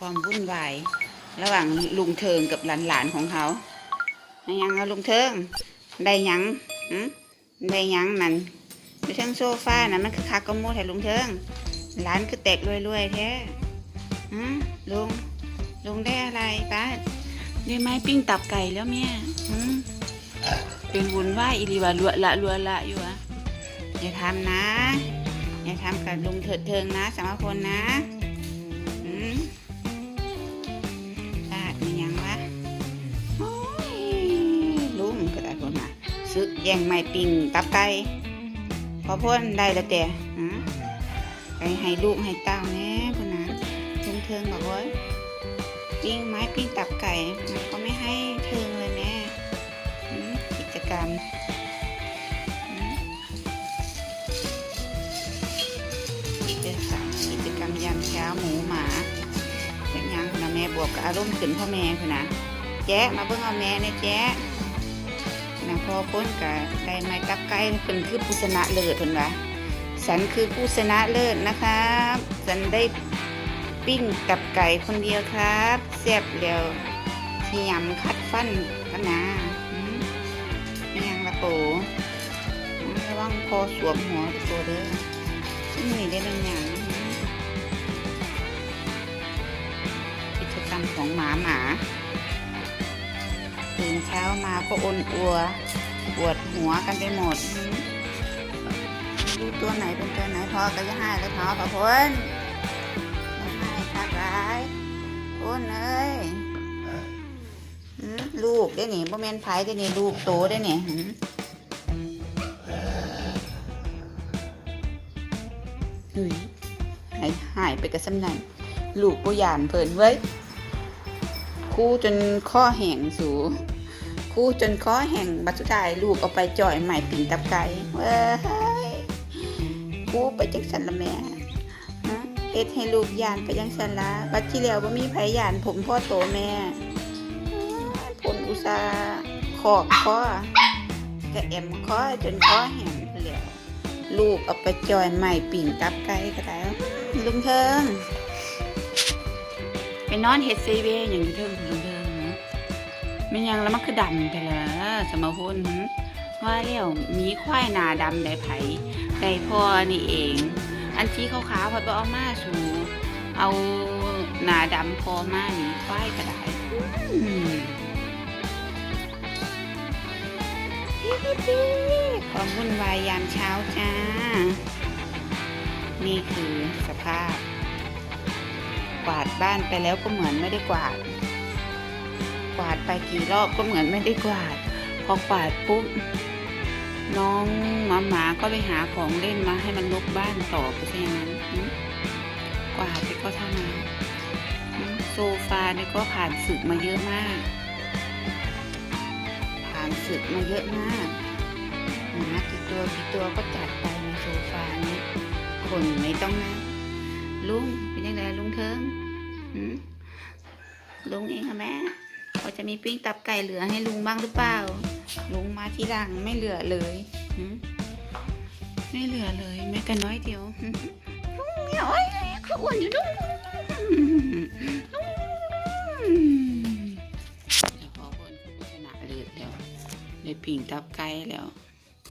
ความวุ่นวายระหว่างลุงเทิงกับหลานๆของเขาได้ยังเอาลุงเทิงได้ยังได้ยังมันอยู่เทั้งโซฟานะมันคือคักก็โมแท้ลุงเทิงหลานคือแตกรวยๆแท้ลุงลุงได้อะไรป้าได้ไม้ปิ้งตับไก่แล้วเมียเป็นบุญไหวายอีหลีว่าลัวละลัวละอยู่อะอย่าทำนะ อย่าทำกับลุงเถิดเทิงนะสามพลนะ ซึกแย่งไม้ปิงตับไก่พอพ่นได้แล้วแต่ฮะไปให้ลูกให้เต้าแน่พ่นนะลุงเทิงบอกว่าปิ้งไม้ปิ้งตับไก่มันก็ไม่ให้เทิงเลยแม่กิจกรรมกิจกรรมยามเช้าหมูหมาเป็นยังนะแม่บวกกับอารมณ์ขึ้นพ่อแม่คุณนะแจ๊ะมาเบิ่งเอาแม่เนี่ยแจ๊ะนะพอพ้นกับได้ไม้ตับไก่เป็นคือผู้ชนะเลิศเพิ่นว่าฉันคือผู้ชนะเลิศนะครับฉันได้ปิ้งกับไก่คนเดียวครับแซ่บแล้วที่ยำคัดฟันกันนะอืมเป็นหยังละโปอืมระวังพอสวมหัวตัวเด้อนี่ได้บางอย่างกิจกรรมของหมาหมาตื่นเช้ามาก็อนอัว ปวดหัวกันไปหมดดูตัวไหนเป็นตัวไหนพอก็จะให้แล้วพอปะพ้นให้ทักร้ายพ้นเอ้ยลูกได้หนิบ่แม่นไผได้หนิลูกโตได้หนิหืมเฮ้ยหายหายไปกับสำนันลูกปุยานเพิ่นเว้ยคู่จนข้อแห้งสู คู่จนข้อแห้งบัสุดายลูกเอาไปจ่อยใหม่ปิ่นตับไก่เว้ยคู่ไปจังสันละแม่เฮ็ดให้ลูกยานไปจังสันละบัดที่แล้วว่ามีไผยานผมพ่อโตแม่ผลอุตสาขอบข้อกระแอมข้อจนข้อแห้งแล้วลูกเอาไปจอยใหม่ปิ่งตับไก่ก็ได้ลุงเทิงไปนอนเฮ็ดซีเวอย่างเทิงลุงเทิง ไม่ยังแล้วมันคือดำแต่ละสมพลหึว่าเลี้ยวมีควายนาดำได้ไผได้พ่อนี่เอง อันที่ขาวๆพอไปเอามาสูเอานาดำพอมานี่ควายก็ได้ความวุ่นวายยามเช้าจ้า นี่คือสภาพ กวาดบ้านไปแล้วก็เหมือนไม่ได้กวาด วาดไปกี่รอบก็เหมือนไม่ได้กวาด พอกวาดปุ๊บน้องหมาหมาก็ไปหาของเล่นมาให้มันลบบ้านต่อไปซะอย่างนั้นกวาดไปก็เท่านั้นโซฟาเนี่ยก็ผ่านศึกมาเยอะมาก ผ่านศึกมาเยอะมากหมากี่ตัวกี่ตัวก็จัดไปในโซฟานี้คนไม่ต้องนั่งลุงเป็นยังไงลุงเทิงลุงเองค่ะแม่ ว่าจะมีปิ้งตับไก่เหลือให้ลุงบ้างหรือเปล่า ลุงมาทีหลังไม่เหลือเลยไม่เหลือเลยแม้แต่น้อยเดียวลุงเนี่ยโอ้ยเขาอ้วนอยู่ลุงแล้วพอคนผู้ชนะเลยแล้วได้ปิ้งตับไก่แล้ว